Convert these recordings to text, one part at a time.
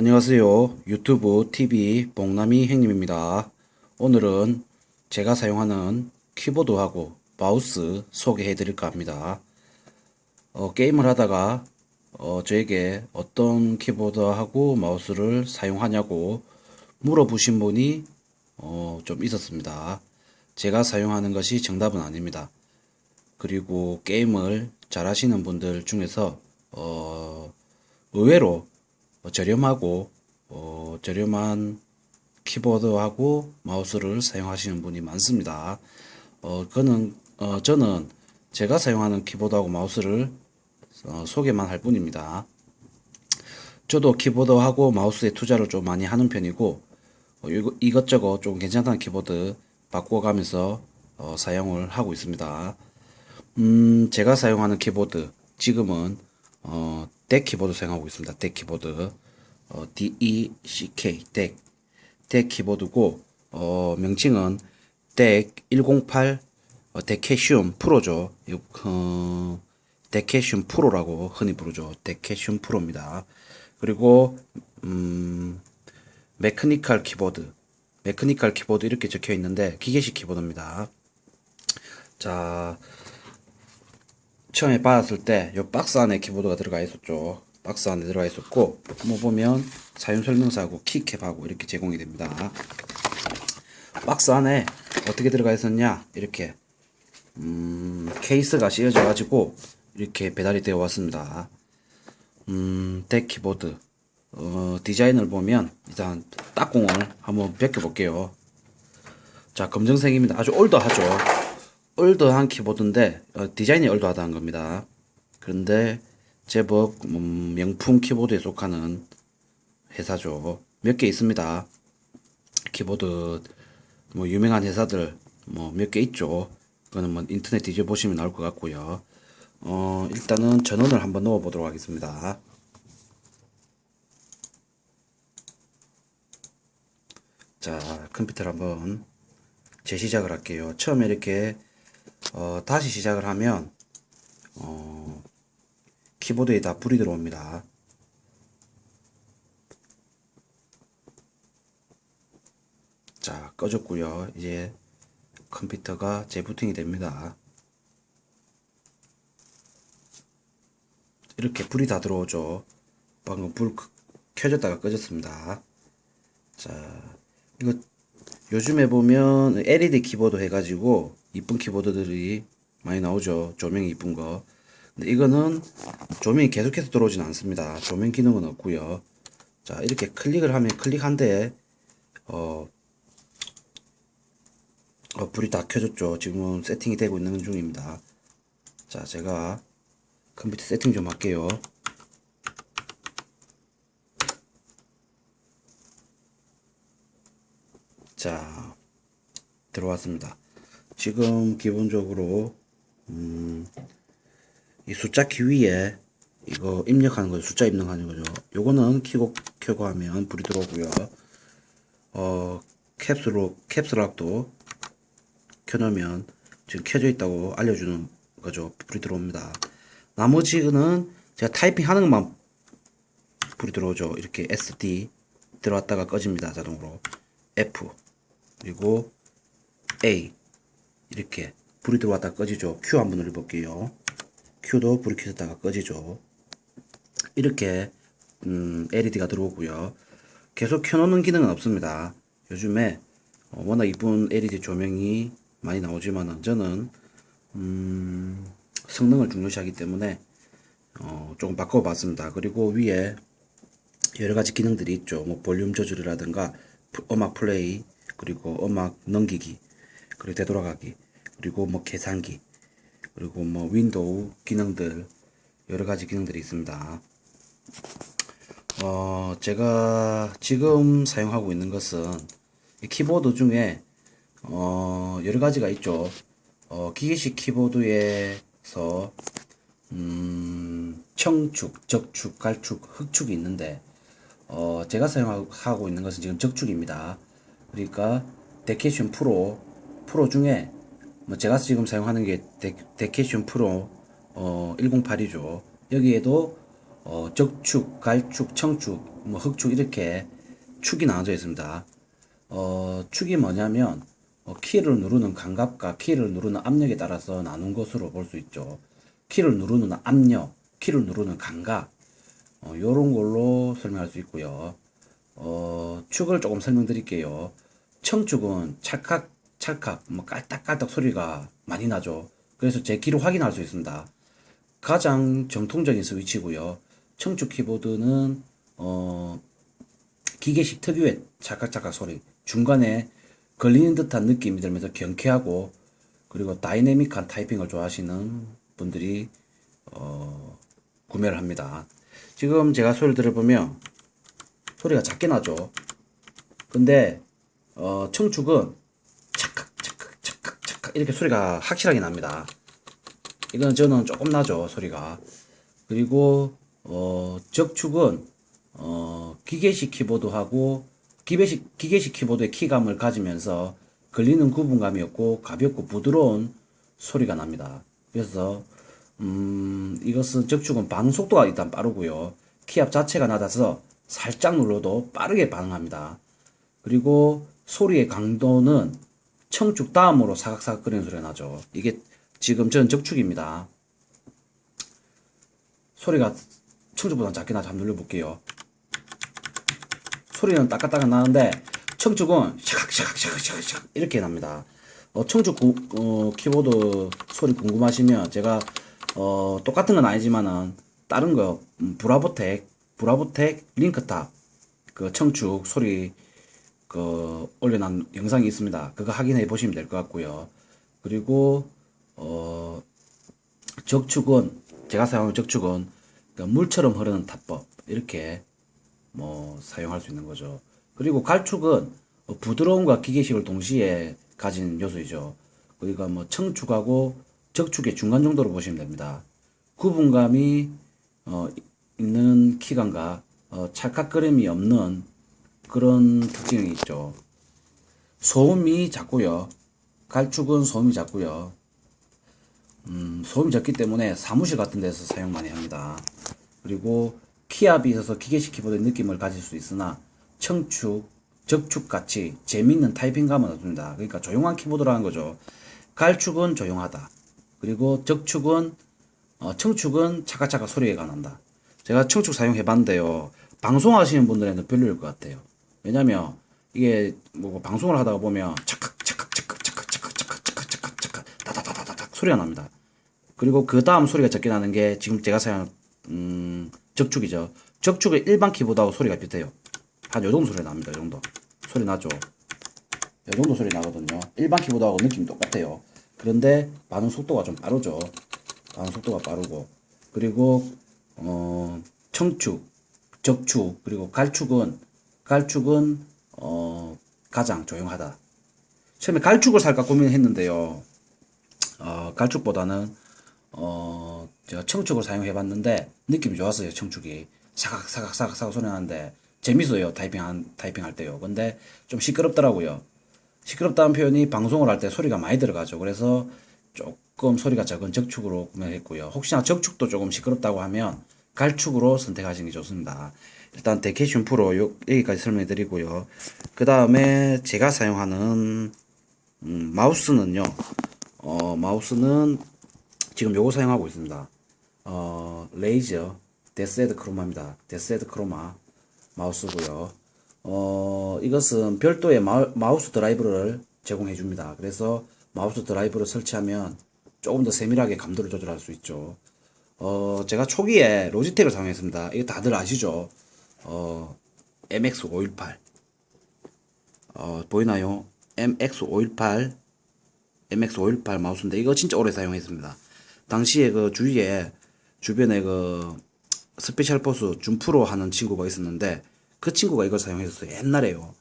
안녕하세요. 유튜브 TV 봉남이 형님입니다. 오늘은 제가 사용하는 키보드하고 마우스 소개해 드릴까 합니다. 어, 게임을 하다가 어, 저에게 어떤 키보드하고 마우스를 사용하냐고 물어보신 분이 어, 좀 있었습니다. 제가 사용하는 것이 정답은 아닙니다. 그리고 게임을 잘 하시는 분들 중에서 어, 의외로 어, 저렴하고 어, 저렴한 키보드하고 마우스를 사용하시는 분이 많습니다. 어, 그는 어, 저는 제가 사용하는 키보드하고 마우스를 어, 소개만 할 뿐입니다. 저도 키보드하고 마우스에 투자를 좀 많이 하는 편이고 어, 이것저것 좀 괜찮은 키보드 바꿔가면서 어, 사용을 하고 있습니다. 음, 제가 사용하는 키보드 지금은 어, 덱 키보드 사용하고 있습니다. 덱 키보드 어, D-E-C-K 덱, 덱 키보드고 어, 명칭은 덱 108 어, 데캐슘 프로죠. 이, 어, 데캐슘 프로라고 흔히 부르죠. 데캐슘 프로입니다. 그리고 음, 메커니컬 키보드 메커니컬 키보드 이렇게 적혀 있는데 기계식 키보드입니다. 자, 처음에 받았을 때요 박스 안에 키보드가 들어가 있었죠. 박스 안에 들어가 있었고 뭐 보면 사용 설명서하고 키캡하고 이렇게 제공이 됩니다. 박스 안에 어떻게 들어가 있었냐 이렇게 음, 케이스가 씌워져 가지고 이렇게 배달이 되어 왔습니다. 음, 덱 키보드 어, 디자인을 보면 일단 딱공을 한번 벗겨 볼게요. 자 검정색입니다. 아주 올드하죠. 올드한 키보드인데 어, 디자인이 올드하다는 겁니다. 그런데 제법 음, 명품 키보드에 속하는 회사죠. 몇 개 있습니다. 키보드 뭐 유명한 회사들 뭐 몇 개 있죠. 그거는 뭐 인터넷 뒤져 보시면 나올 것 같고요. 어 일단은 전원을 한번 넣어 보도록 하겠습니다. 자 컴퓨터를 한번 재시작을 할게요. 처음에 이렇게 어, 다시 시작을 하면 어, 키보드에 다 불이 들어옵니다. 자 꺼졌고요. 이제 컴퓨터가 재부팅이 됩니다. 이렇게 불이 다 들어오죠. 방금 불 크- 켜졌다가 꺼졌습니다. 자 이거 요즘에 보면 LED 키보드 해가지고 이쁜 키보드들이 많이 나오죠. 조명이 이쁜 거. 근데 이거는 조명이 계속해서 들어오진 않습니다. 조명 기능은 없고요. 자 이렇게 클릭을 하면 클릭한 데에 어, 어, 불이 다 켜졌죠. 지금은 세팅이 되고 있는 중입니다. 자 제가 컴퓨터 세팅 좀 할게요. 자, 들어왔습니다. 지금 기본적으로 음, 이 숫자 키 위에 이거 입력하는 거죠. 숫자 입력하는 거죠. 요거는 키고 켜고 하면 불이 들어오고요. 어, 캡슐록 캡슐락도 켜놓으면 지금 켜져 있다고 알려주는 거죠. 불이 들어옵니다. 나머지는 제가 타이핑 하는 것만 불이 들어오죠. 이렇게 SD 들어왔다가 꺼집니다. 자동으로. F 그리고 A 이렇게 불이 들어왔다 꺼지죠. Q 한번 눌러볼게요. Q도 불이 켜졌다가 꺼지죠. 이렇게 음, LED가 들어오고요. 계속 켜놓는 기능은 없습니다. 요즘에 어, 워낙 이쁜 LED 조명이 많이 나오지만은 저는 음, 성능을 중요시하기 때문에 어, 조금 바꿔봤습니다. 그리고 위에 여러 가지 기능들이 있죠. 뭐 볼륨 조절이라든가 프- 음악 플레이 그리고 음악 넘기기 그리고 되돌아가기 그리고 뭐 계산기 그리고 뭐 윈도우 기능들 여러 가지 기능들이 있습니다. 어 제가 지금 사용하고 있는 것은 이 키보드 중에 어 여러 가지가 있죠. 어 기계식 키보드에서 음 청축, 적축, 갈축, 흑축이 있는데 어, 제가 사용하고 있는 것은 지금 적축입니다. 그러니까 데캐션 프로 프로 중에 뭐 제가 지금 사용하는 게 데, 데캐션 프로 어, 108이죠. 여기에도 어, 적축, 갈축, 청축, 뭐 흑축 이렇게 축이 나눠져 있습니다. 어, 축이 뭐냐면 어, 키를 누르는 감각과 키를 누르는 압력에 따라서 나눈 것으로 볼 수 있죠. 키를 누르는 압력, 키를 누르는 감각, 어, 요런 걸로 설명할 수 있고요. 어, 축을 조금 설명드릴게요. 청축은 찰칵, 찰칵, 뭐 깔딱깔딱 소리가 많이 나죠. 그래서 제 키를 확인할 수 있습니다. 가장 정통적인 스위치고요. 청축 키보드는 어, 기계식 특유의 찰칵찰칵 소리, 중간에 걸리는 듯한 느낌이 들면서 경쾌하고 그리고 다이내믹한 타이핑을 좋아하시는 분들이 어, 구매를 합니다. 지금 제가 소리를 들어보면 소리가 작게 나죠. 근데 어, 청축은 이렇게 소리가 확실하게 납니다. 이건 저는 조금 나죠 소리가. 그리고 어, 적축은 어, 기계식 키보드하고 기계식 기계식 키보드의 키감을 가지면서 걸리는 구분감이 없고 가볍고 부드러운 소리가 납니다. 그래서 음, 이것은 적축은 반응 속도가 일단 빠르고요. 키압 자체가 낮아서 살짝 눌러도 빠르게 반응합니다. 그리고 소리의 강도는 청축 다음으로 사각사각 거리는 소리가 나죠. 이게 지금 전 적축입니다. 소리가 청축보다 작게 나죠. 한번 눌러볼게요. 소리는 따까따까 나는데 청축은 샤각샤각샤각샤각 이렇게 납니다. 어, 청축 구- 어, 키보드 소리 궁금하시면 제가 어, 똑같은 건 아니지만은 다른 거 음, 브라보텍 브라보텍 링크탑 그 청축 소리 그 올려놓은 영상이 있습니다. 그거 확인해 보시면 될 것 같고요. 그리고 어 적축은 제가 사용하는 적축은 그 물처럼 흐르는 타법 이렇게 뭐 사용할 수 있는 거죠. 그리고 갈축은 어, 부드러움과 기계식을 동시에 가진 요소이죠. 그러니까 뭐 청축하고 적축의 중간 정도로 보시면 됩니다. 구분감이 어, 있는 키감과 어, 찰칵거림이 없는 그런 특징이 있죠. 소음이 작고요. 갈축은 소음이 작고요. 음, 소음이 작기 때문에 사무실 같은 데서 사용 많이 합니다. 그리고 키압이 있어서 기계식 키보드의 느낌을 가질 수 있으나 청축, 적축 같이 재밌는 타이핑감은 없습니다. 그러니까 조용한 키보드라는 거죠. 갈축은 조용하다. 그리고 적축은 어, 청축은 차가차가 소리가 난다. 제가 청축 사용해 봤는데요. 방송하시는 분들에는 별로일 것 같아요. 왜냐면 이게 뭐 방송을 하다가 보면 착각 착각 착각 착각 착각 착각 착각 착각 착각 다다다다닥 소리가 납니다. 그리고 그 다음 소리가 적게 나는 게 지금 제가 사용한 음, 적축이죠. 적축의 일반 키보드하고 소리가 비슷해요. 한 요 정도 소리 납니다. 요 정도 소리 나죠. 요 정도 소리 나거든요. 일반 키보드하고 느낌이 똑같아요. 그런데 반응 속도가 좀 빠르죠. 반응 속도가 빠르고 그리고 어, 청축, 적축 그리고 갈축은 갈축은 어, 가장 조용하다. 처음에 갈축을 살까 고민했는데요. 어, 갈축보다는 어, 제가 청축을 사용해 봤는데 느낌이 좋았어요. 청축이 사각 사각 사각 사각 소리 나는데 재밌어요. 타이핑 한 타이핑 할 때요. 근데 좀 시끄럽더라고요. 시끄럽다는 표현이 방송을 할 때 소리가 많이 들어가죠. 그래서 조금 소리가 적은 적축으로 구매했고요. 혹시나 적축도 조금 시끄럽다고 하면 갈축으로 선택하시는 게 좋습니다. 일단 데캐션 프로 요, 여기까지 설명해 드리고요. 그 다음에 제가 사용하는 음, 마우스는요. 어, 마우스는 지금 요거 사용하고 있습니다. 어, 레이저 데스헤드 크로마입니다. 데스헤드 크로마 마우스고요. 어, 이것은 별도의 마, 마우스 드라이브를 제공해 줍니다. 그래서 마우스 드라이브를 설치하면 조금 더 세밀하게 감도를 조절할 수 있죠. 어, 제가 초기에 로지텍을 사용했습니다. 이거 다들 아시죠? 어, MX518. 어, 보이나요? MX518, MX518 마우스인데 이거 진짜 오래 사용했습니다. 당시에 그 주위에 주변에 그 스페셜 포스 준프로 하는 친구가 있었는데 그 친구가 이걸 사용했었어요. 옛날에요.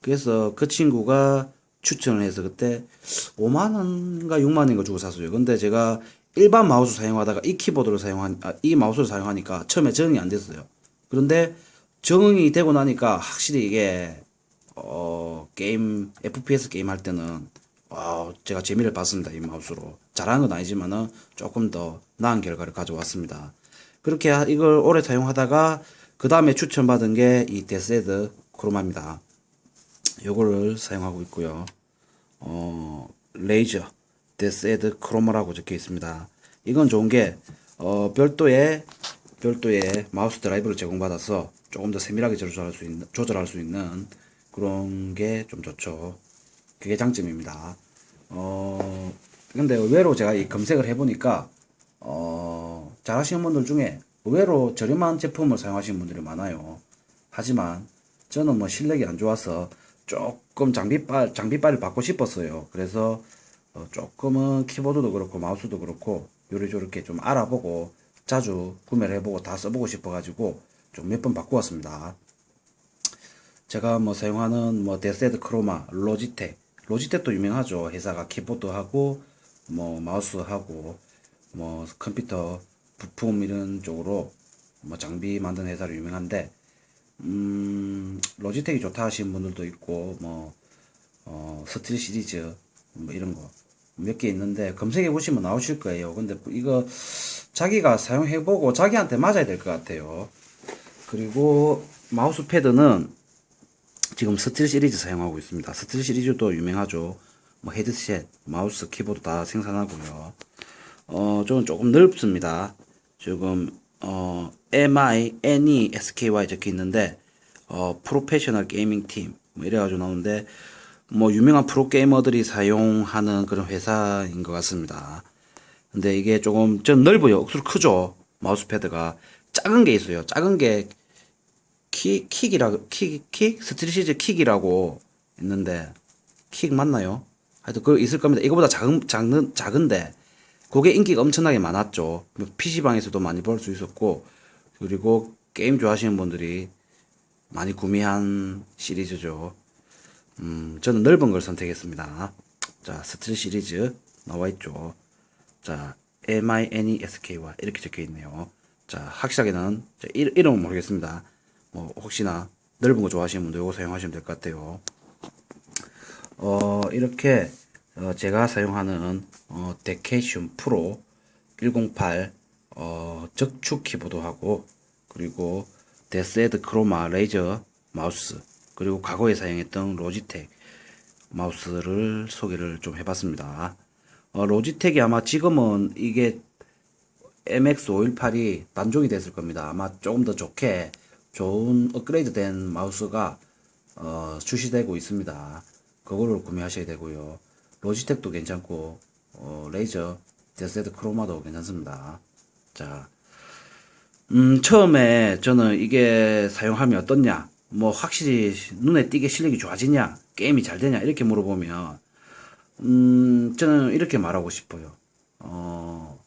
그래서 그 친구가 추천을 해서 그때 5만원인가 6만원인가 주고 샀어요. 근데 제가 일반 마우스 사용하다가 이 키보드를 사용한, 아, 이 마우스를 사용하니까 처음에 적응이 안 됐어요. 그런데 적응이 되고 나니까 확실히 이게, 어, 게임, FPS 게임 할 때는, 어, 제가 재미를 봤습니다. 이 마우스로. 잘하는 건 아니지만은 조금 더 나은 결과를 가져왔습니다. 그렇게 하- 이걸 오래 사용하다가 그 다음에 추천받은 게 이 데스헤드 크로마입니다. 요거를 사용하고 있고요. 어, 레이저 데스헤드 크로마라고 적혀 있습니다. 이건 좋은 게 어, 별도의 별도의 마우스 드라이브를 제공받아서 조금 더 세밀하게 조절할 수 있는 조절할 수 있는 그런 게 좀 좋죠. 그게 장점입니다. 어, 근데 의외로 제가 이 검색을 해보니까 어, 잘 하시는 분들 중에 의외로 저렴한 제품을 사용하시는 분들이 많아요. 하지만 저는 뭐 실력이 안 좋아서 조금 장비빨 장비빨을 받고 싶었어요. 그래서 어, 조금은 키보드도 그렇고 마우스도 그렇고 요리조렇게 좀 알아보고 자주 구매를 해보고 다 써보고 싶어가지고 좀 몇 번 바꾸었습니다. 제가 뭐 사용하는 뭐 데스헤드 크로마, 로지텍, 로지텍도 유명하죠. 회사가 키보드하고 뭐 마우스하고 뭐 컴퓨터 부품 이런 쪽으로 뭐 장비 만드는 회사로 유명한데 음 로지텍이 좋다 하시는 분들도 있고 뭐 어, 스틸 시리즈 뭐 이런 거 몇 개 있는데 검색해 보시면 나오실 거예요. 근데 이거 자기가 사용해 보고 자기한테 맞아야 될 것 같아요. 그리고 마우스 패드는 지금 스틸 시리즈 사용하고 있습니다. 스틸 시리즈도 유명하죠. 뭐 헤드셋, 마우스, 키보드 다 생산하고요. 어, 저는 조금 넓습니다. 지금 어, MI, NE, SKY 적혀 있는데 어, 프로페셔널 게이밍 팀 뭐 이래가지고 나오는데 뭐 유명한 프로 게이머들이 사용하는 그런 회사인 것 같습니다. 근데 이게 조금 좀 넓어요. 억수로 크죠. 마우스 패드가 작은 게 있어요. 작은 게 킥, 킥이라, 킥, 킥? 스트리시즈 킥이라고 있는데, 킥 맞나요? 하여튼 그거 있을 겁니다. 이거보다 작은, 작은, 작은데, 그게 인기가 엄청나게 많았죠. PC방에서도 많이 볼 수 있었고, 그리고 게임 좋아하시는 분들이 많이 구매한 시리즈죠. 음, 저는 넓은 걸 선택했습니다. 자, 스트리 시리즈 나와 있죠. 자, M-I-N-E-S-K-Y 이렇게 적혀 있네요. 자, 확실하게는 자, 이, 이름은 모르겠습니다. 뭐 혹시나 넓은 거 좋아하시는 분들 이거 사용하시면 될 것 같아요. 어, 이렇게 어, 제가 사용하는 어, 데케이션 프로 108 어, 적축 키보드하고 그리고 데스헤드 크로마 레이저 마우스 그리고 과거에 사용했던 로지텍 마우스를 소개를 좀 해봤습니다. 어, 로지텍이 아마 지금은 이게 MX518이 단종이 됐을 겁니다. 아마 조금 더 좋게 좋은 업그레이드 된 마우스가 어, 출시되고 있습니다. 그거를 구매하셔야 되고요. 로지텍도 괜찮고 어, 레이저 데스헤드 크로마도 괜찮습니다. 자, 음, 처음에 저는 이게 사용하면 어떻냐, 뭐 확실히 눈에 띄게 실력이 좋아지냐, 게임이 잘 되냐 이렇게 물어보면 음, 저는 이렇게 말하고 싶어요. 어,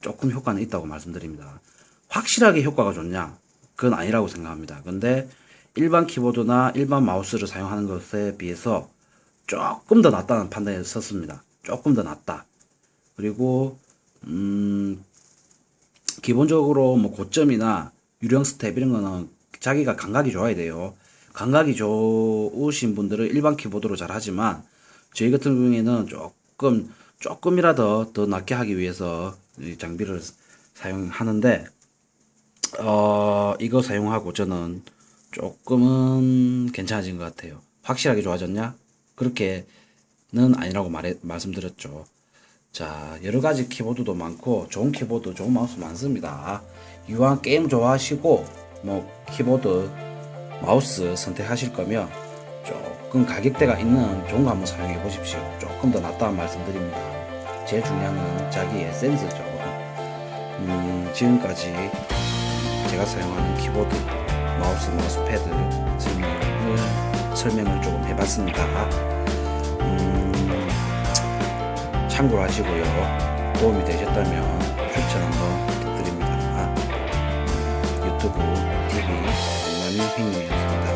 조금 효과는 있다고 말씀드립니다. 확실하게 효과가 좋냐? 그건 아니라고 생각합니다. 근데 일반 키보드나 일반 마우스를 사용하는 것에 비해서 조금 더 낫다는 판단에 섰습니다. 조금 더 낫다. 그리고 음, 기본적으로 뭐 고점이나 유령 스텝 이런 거는 자기가 감각이 좋아야 돼요. 감각이 좋으신 분들은 일반 키보드로 잘 하지만 저희 같은 경우에는 조금 조금이라도 더 낫게 하기 위해서 이 장비를 사용하는데 어 이거 사용하고 저는 조금은 괜찮아진 것 같아요. 확실하게 좋아졌냐? 그렇게는 아니라고 말해, 말씀드렸죠. 자, 여러 가지 키보드도 많고, 좋은 키보드, 좋은 마우스 많습니다. 이왕 게임 좋아하시고, 뭐, 키보드, 마우스 선택하실 거면, 조금 가격대가 있는 좋은 거 한번 사용해 보십시오. 조금 더 낫다는 말씀드립니다. 제일 중요한 건 자기의 센스죠. 음, 지금까지 제가 사용하는 키보드, 마우스, 마우스패드 설명을, 설명을 조금 해봤습니다. 음, 참고로 하시고요. 도움이 되셨다면 추천 한번 부탁드립니다. 유튜브, Manu Jiménez.